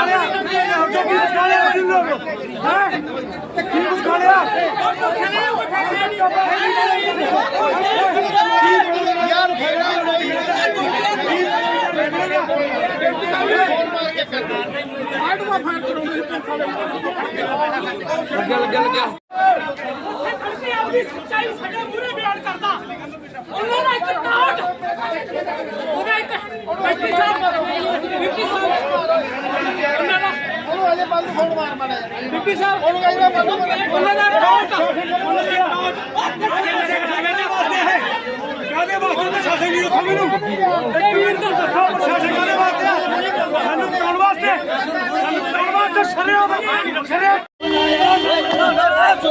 ਖਾ ਲਿਆ ਜੋ ਕੀ ਖਾ ਲਿਆ ਤੁਸੀਂ ਲੋਕ ਹੈ ਕੀ ਕੁਛ ਖਾ ਲਿਆ ਅਸੀਂ ਆਪਣੀ ਸੱਚਾਈ ਸਾਡੇ ਮੂਹਰੇ ਬਿਆਨ ਕਰਦਾ ਉਹਨਾਂ ਦਾ ਇੱਕ ਟਾਟ ਉਹਦਾ ਇੱਕ ਬੈਠੀ ਸਾਹਿਬ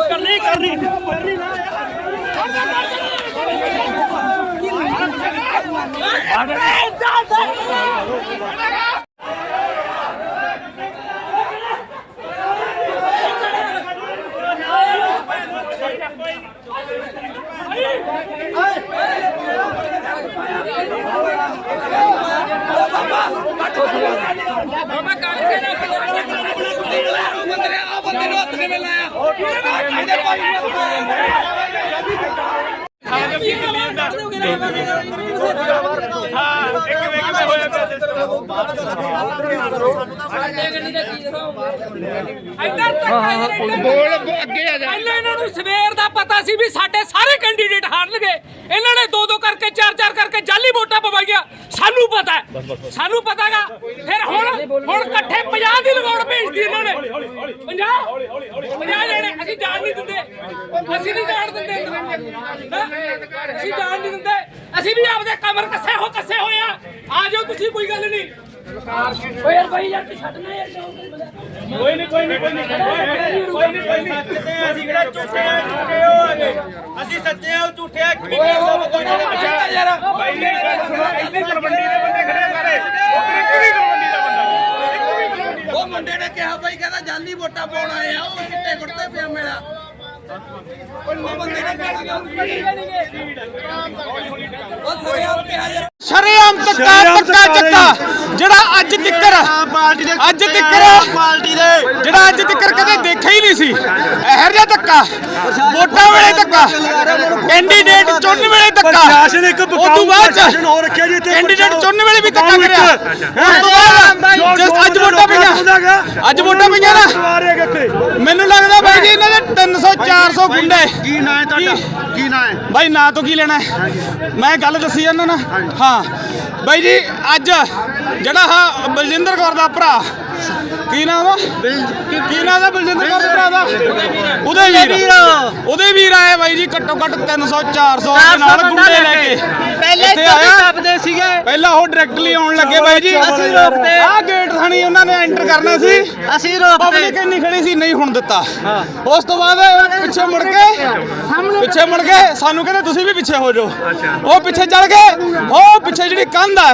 ਕਰਨੀ ਕਰਨੀ ਕਰਨੀ ਨਾ ਇੱਧਰ ਤੱਕ ਅੱਗੇ ਆ ਜਾ ਪਹਿਲਾਂ ਇਹਨਾਂ ਨੂੰ ਸਵੇਰ ਦਾ ਪਤਾ ਸੀ ਵੀ ਸਾਡੇ ਸਾਰੇ ਕੈਂਡੀਡੇਟ ਹਾਰਨਗੇ ਇਹਨਾਂ ਨੇ ਦੋ ਦੋ ਕਰਕੇ ਚਾਰ ਚਾਰ ਕਰਕੇ ਜਾਲੀ ਵੋਟਾਂ ਪਵਾਈਆਂ ਸਾਨੂੰ ਪਤਾ ਹੈ। ਸਾਨੂੰ ਪਤਾਗਾ ਫਿਰ ਹੁਣ ਹੁਣ ਇਕੱਠੇ 50 ਦੀ ਲਗਾਉਣ ਭੇਜਦੀ ਇਹਨਾਂ ਨੇ। 50 50 ਜਿਹੜੇ ਅਸੀਂ ਜਾਣ ਨਹੀਂ ਦਿੰਦੇ। ਅਸੀਂ ਨਹੀਂ ਜਾਣ ਦਿੰਦੇ? ਅਸੀਂ ਜਾਣ ਨਹੀਂ ਦਿੰਦੇ। ਅਸੀਂ ਵੀ ਆਪਦੇ ਕਮਰ ਕੱਸੇ ਹੋ ਕੱਸੇ ਹੋਏ ਆ। ਆ ਜਾਓ ਤੁਸੀਂ ਕੋਈ ਗੱਲ ਨਹੀਂ। ਓਏ ਯਾਰ ਭਾਈ ਯਾਰ ਛੱਡਣਾ ਯਾਰ ਕੋਈ ਨਹੀਂ ਕੋਈ ਨਹੀਂ ਕੋਈ ਨਹੀਂ। ਕੋਈ ਨਹੀਂ ਕੋਈ ਨਹੀਂ। ਸੱਚੇ ਆ ਅਸੀਂ ਕਿਹੜਾ ਝੂਠੇ ਆ ਝੂਠੇ ਹੋ ਅਸੀਂ ਸੱਚੇ ਆ ਝੂਠੇ ਆ। ਕਿਵੇਂ ਕਰਦਾ ਬੰਦਾ ਯਾਰ। ਭਾਈ ਮੇਰੀ ਗੱਲ ਸੁਣੋ ਇੰਨੇ ਤਲਵੰਡੀ ਦੇ ਬੰਦੇ ਖੜੇ ਸਾਰੇ। ਉਹ ਇੱਕ ਵੀ ਤਲਵੰਡੀ ਦਾ ਬੰਦਾ। ਉਹ ਮੁੰਡੇ ਨੇ ਕਿਹਾ ਬਾਈ ਕਹਿੰਦਾ ਜਾਲੀ ਵੋਟਾਂ ਪਾਉਣ ਆਏ ਆ ਉਹ ਚਿੱਟੇ ਕੁੜਤੇ ਪਿਆ ਮੇਰਾ ਸ਼ਰੇਆਮ ਤੱਕਾ ਤੱਕਾ ਚੱਕਾ ਜਿਹੜਾ ਅੱਜ ਤਿੱਕਰ ਅੱਜ ਤਿੱਕਰ ਪਾਰਟੀ ਦੇ। ਜਿਹੜਾ ਅੱਜ ਤਿੱਕਰ ਕਦੇ ਦੇਖਿਆ ਹੀ ਨਹੀਂ ਸੀ। ਇਹੋ ਜਿਹਾ ਧੱਕਾ ਵੋਟਾਂ ਵੇਲੇ ਧੱਕਾ ਕੈਂਡੀਡੇਟ ਚੁਣਨ ਵੇਲੇ ਧੱਕਾ। ਪ੍ਰਸ਼ਾਸਨ ਇੱਕ ਉਸ ਤੋਂ ਬਕਾਊ ਬਾਅਦ ਪ੍ਰਸ਼ਾਸਨ ਹੋ ਰੱਖਿਆ ਜੀ ਇੱਥੇ ਕੈਂਡੀਡੇਟ। ਚੁਣਨ ਵੇਲੇ ਵੀ ਧੱਕਾ ਕਰਿਆ। ਇੱਕ। ਉਸ ਤੋਂ ਬਾਅਦ ਜਿਸ ਅੱਜ ਵੋਟਾਂ ਪਈਆਂ। ਅੱਜ ਵੋਟਾਂ ਪਈਆਂ ਨਾ। ਮੈਨੂੰ ਲੱਗਦਾ ਬਾਈ ਜੀ ਇਹਨਾਂ ਦੇ 300 400 ਗੁੰਡੇ। ਕੀ ਨਾਂ ਹੈ ਤੁਹਾਡਾ? ਕੀ ਨਾਂ ਹੈ? ਬਾਈ ਨਾਂ ਤੋਂ ਕੀ ਲੈਣਾ ਹੈ? ਮੈਂ ਗੱਲ ਦੱਸੀ ਜਾਂਦਾ ਨਾ ਹਾਂ। ਬਾਈ ਜੀ ਅੱਜ ਜਿਹੜਾ ਹਾ ਬਲਜਿੰਦਰ ਕੌਰ ਦਾ ਭਰਾ ਕੀ ਨਾਮ ਆ ਕੀ ਨਾਮ ਦਾ ਬਲਜਿੰਦਰ ਕੌਰ ਦੇ ਭਰਾ ਦਾ? ਉਹਦੇ ਵੀਰ। ਉਹਦੇ ਵੀਰ ਆਏ ਬਾਈ ਜੀ ਘੱਟੋ ਘੱਟ 300 400 ਦੇ ਨਾਲ ਗੁੰਡੇ ਲੈ ਕੇ। ਪਹਿਲੇ ਇੱਥੇ ਆਇਆ। ਦੱਬਦੇ ਸੀਗੇ। ਪਹਿਲਾਂ ਉਹ ਡਾਇਰੈਕਟਲੀ ਆਉਣ ਲੱਗੇ ਬਾਈ ਜੀ। ਅਸੀਂ ਰੋਕਦੇ। ਗੇਟ ਥਾਣੀ ਉਹਨਾਂ ਨੇ ਐਂਟਰ ਕਰਨਾ ਸੀ। ਅਸੀਂ ਰੋਕਦੇ ਪਬਲਿਕ ਇੰਨੀ ਖੜੀ ਸੀ ਨਹੀਂ ਹੁਣ ਦਿੱਤਾ। ਉਸ ਤੋਂ ਬਾਅਦ ਉਹ ਪਿੱਛੇ ਮੁੜ ਕੇ ਪਿੱਛੇ ਮੁੜ ਕੇ ਸਾਨੂੰ ਕਹਿੰਦੇ ਤੁਸੀਂ ਵੀ ਪਿੱਛੇ ਹੋ ਜਾਓ। ਉਹ ਪਿੱਛੇ ਚੱਲ ਗਏ। ਪਿੱਛੇ ਜਿਹੜੀ ਕੰਧ ਹੈ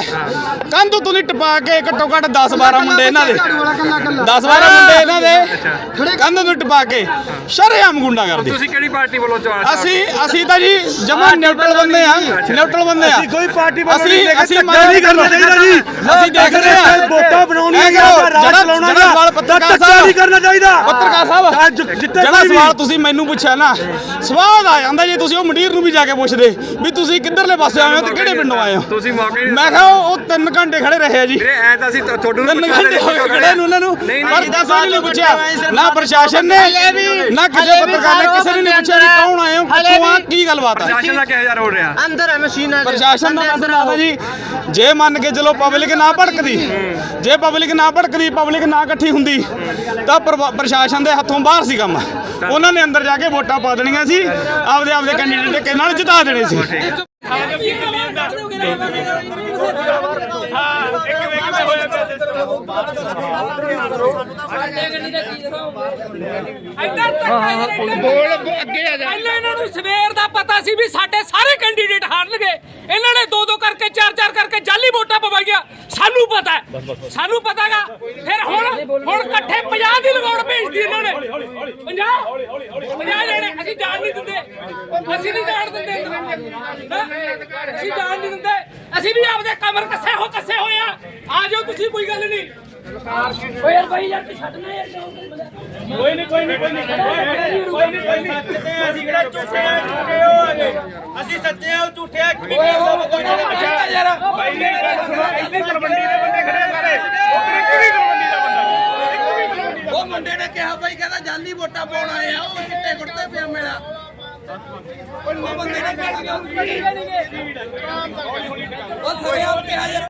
ਕੰਧ ਤੋਂ ਤੁਸੀਂ ਟਪਾ ਕੇ ਘੱਟੋ ਘੱਟ 10 12 ਮੁੰਡੇ ਇਹਨਾਂ ਦੇ। 10 12 ਮੁੰਡੇ ਇਹਨਾਂ ਦੇ। ਕੰਧ ਨੂੰ ਟਪਾ ਕੇ ਸ਼ਰੇਆਮ ਗੁੰਡਾ ਕਰਦੇ। ਤੁਸੀਂ ਕਿਹੜੀ ਪਾਰਟੀ ਵੱਲੋਂ ਚੋਣ ਅਸੀਂ ਅਸੀਂ ਤਾਂ ਜੀ ਜਮਾ ਨਿਊਟਰਲ ਬੰਦੇ ਆ ਨਿਊਟਰਲ ਬੰਦੇ ਆ ਅਸੀਂ ਕੋਈ ਪਾਰਟੀ ਵੱਲੋਂ ਅਸੀਂ ਨਹੀਂ ਅਸੀਂ ਨਹੀਂ ਕਰਨਾ ਚਾਹੀਦਾ ਜੀ। ਅਸੀਂ ਦੇਖ ਰਹੇ ਆ ਵੋਟਾਂ ਬਣਾਉਣੀਆਂ ਰਾਜ ਜਿਹੜਾ- ਚਲਾਉਣਾ ਜਿਹੜਾ ਸਵਾਲ ਪੱਤਰਕਾਰ ਸਾਹਿਬ। ਨਹੀਂ ਕਰਨਾ ਚਾਹੀਦਾ। ਪੱਤਰਕਾਰ ਸਾਹਿਬ। ਜਿਹੜਾ। ਸਵਾਲ ਤੁਸੀਂ ਮੈਨੂੰ ਪੁੱਛਿਆ ਨਾ। ਸਵਾਲ ਆ ਜਾਂਦਾ ਜੇ ਤੁਸੀਂ ਉਹ ਮੰਡੀਰ ਨੂੰ ਵੀ ਜਾ ਕੇ ਪੁੱਛਦੇ ਵੀ ਤੁਸੀਂ ਕਿੱਧਰਲੇ ਪਾਸੇ ਆਏ ਹੋ ਤੇ ਕਿਹੜੇ ਪਿੰਡੋਂ ਆਏ ਹੋ? ਤੁਸੀਂ ਮੈਂ ਕਿਹਾ ਉਹ ਉਹ ਤਿੰਨ ਘੰਟੇ ਖੜੇ ਰਹੇ ਆ ਜੀ। ਵੀਰੇ ਐ ਤਾਂ ਅਸੀਂ ਤੁ- ਤੁਹਾਨੂੰ ਤਿੰਨ ਘੰਟੇ ਖੜੇ ਨੂੰ ਉਹਨਾਂ ਨੂੰ। ਨਹੀਂ ਪਰ ਨਹੀਂ ਕਿਸੇ ਨੇ ਨਹੀਂ ਪੁੱਛਿਆ। ਨਾ ਪ੍ਰਸ਼ਾਸਨ ਨੇ ਨਾ ਕਿਸੇ ਪੱਤਰਕਾਰ ਨੇ ਕਿਸੇ ਨੇ ਨਹੀਂ ਪੁੱਛਿਆ ਵੀ ਕੌਣ ਆਏ ਹੋ ਕਿੱਥੋਂ ਆ ਕੀ ਗੱਲਬਾਤ ਆ? ਪ੍ਰਸ਼ਾਸਨ ਦਾ ਕਿਹੋ ਜਿਹਾ ਰੋਲ ਰਿਹਾ? ਅੰਦਰ ਹੈ ਮਸ਼ੀਨਾਂ ਦੇ ਪ੍ਰਸ਼ਾਸਨ ਦਾ ਅੰਦਰ ਮਸਲਾ ਹੈ ਜੀ। ਜੇ ਮੰਨ ਕੇ ਚਲੋ ਪਬਲਿਕ ਨਾ ਭੜਕਦੀ ਜੇ ਪਬਲਿਕ ਨਾ ਭੜਕਦੀ ਪਬਲਿਕ ਨਾ ਇਕੱਠੀ ਹੁੰਦੀ ਤਾਂ ਪ੍ਰਵਾ- ਪ੍ਰਸ਼ਾਸਨ ਦੇ ਹੱਥੋਂ ਬਾਹਰ ਸੀ ਕੰਮ। ਉਹਨਾਂ ਨੇ ਅੰਦਰ ਜਾ ਕੇ ਵੋਟਾਂ ਪਾ ਦੇਣੀਆਂ ਸੀ ਆਪਦੇ ਆਪਦੇ ਕੈਂਡੀਡੇਟ ਨਾਲ ਜਿਤਾ ਦੇਣੇ ਸੀ। ਬੋਲ ਅੱਗੇ ਆ ਜਾ। ਪਹਿਲਾਂ ਇਹਨਾਂ ਨੂੰ ਸਵੇਰ ਦਾ ਪਤਾ ਸੀ ਵੀ ਸਾਡੇ ਸਾਰੇ ਕੈਂਡੀਡੇਟ ਹਾਰਨਗੇ। ਇਹਨਾਂ ਨੇ ਦੋ ਕਰਕੇ ਚਾਰ ਚਾਰ ਕਰਕੇ ਜਾਲੀ ਵੋਟਾਂ ਪਵਾਈਆਂ। ਸਾਨੂੰ ਪਤਾ ਹੈ। ਸਾਨੂੰ ਪਤਾਗਾ। ਫਿਰ ਹੁਣ ਹੁਣ ਇਕੱਠੇ 50 ਦੀ ਲਗਾਉਣ ਭੇਜਦੀ ਇਹਨਾਂ ਨੇ। 50 50 ਜਿਹੜੇ ਅਸੀਂ ਜਾਣ ਨਹੀਂ ਦਿੰਦੇ। ਅਸੀਂ ਨਹੀਂ ਜਾਣ ਦਿੰਦੇ? ਅਸੀਂ ਜਾਣ ਨਹੀਂ ਦਿੰਦੇ। ਅਸੀਂ ਵੀ ਆਪਦੇ ਕਮਰ ਕੱਸੇ ਹੋ ਕੱਸੇ ਹੋਏ ਆ। ਆ ਜਾਓ ਤੁਸੀਂ ਕੋਈ ਗੱਲ ਨਹੀਂ। ਓਏ ਯਾਰ ਬਾਈ ਯਾਰ ਤੂੰ ਛੱਡਣਾ ਯਾਰ ਕੋਈ ਨਹੀਂ ਕੋਈ ਨਹੀਂ ਕੋਈ ਨਹੀਂ ਕੋਈ ਨਹੀਂ ਕੋਈ ਨਹੀਂ ਸੱਚਦੇ ਆ ਅਸੀਂ ਕਿਹੜਾ ਝੂਠੇ ਆ ਝੂਠੇ ਹੋ ਆਗੇ? ਅਸੀਂ ਸੱਚੇ ਆ ਉਹ ਝੂਠੇ ਆ ਕੀ ਦਾ ਬੰਦਾ ਨਹੀਂ ਯਾਰ। ਬਾਈ ਨੇ ਗੱਲ ਸੁਣੋ ਇੰਨੇ ਤਲਵੰਡੀ ਦੇ ਬੰਦੇ ਖੜੇ ਸਾਰੇ। ਇੱਕ ਵੀ ਤਲਵੰਡੀ ਦਾ ਬੰਦਾ ਉਹ ਮੁੰਡੇ ਨੇ ਕਿਹਾ ਬਾਈ ਕਹਿੰਦਾ ਜਾਲੀ ਵੋਟਾਂ ਪਾਉਣ ਆਏ ਆ ਉਹ ਚਿੱਟੇ ਕੁੜਤੇ ਪਜਾਮੇ ਵਾਲਾ। ਉਹ ਬੰਦੇ ਨੇ ਕਿਹਾ ਉਹ ਸਾਰੇ ਆਪ ਕਿਹਾ ਯਾਰ।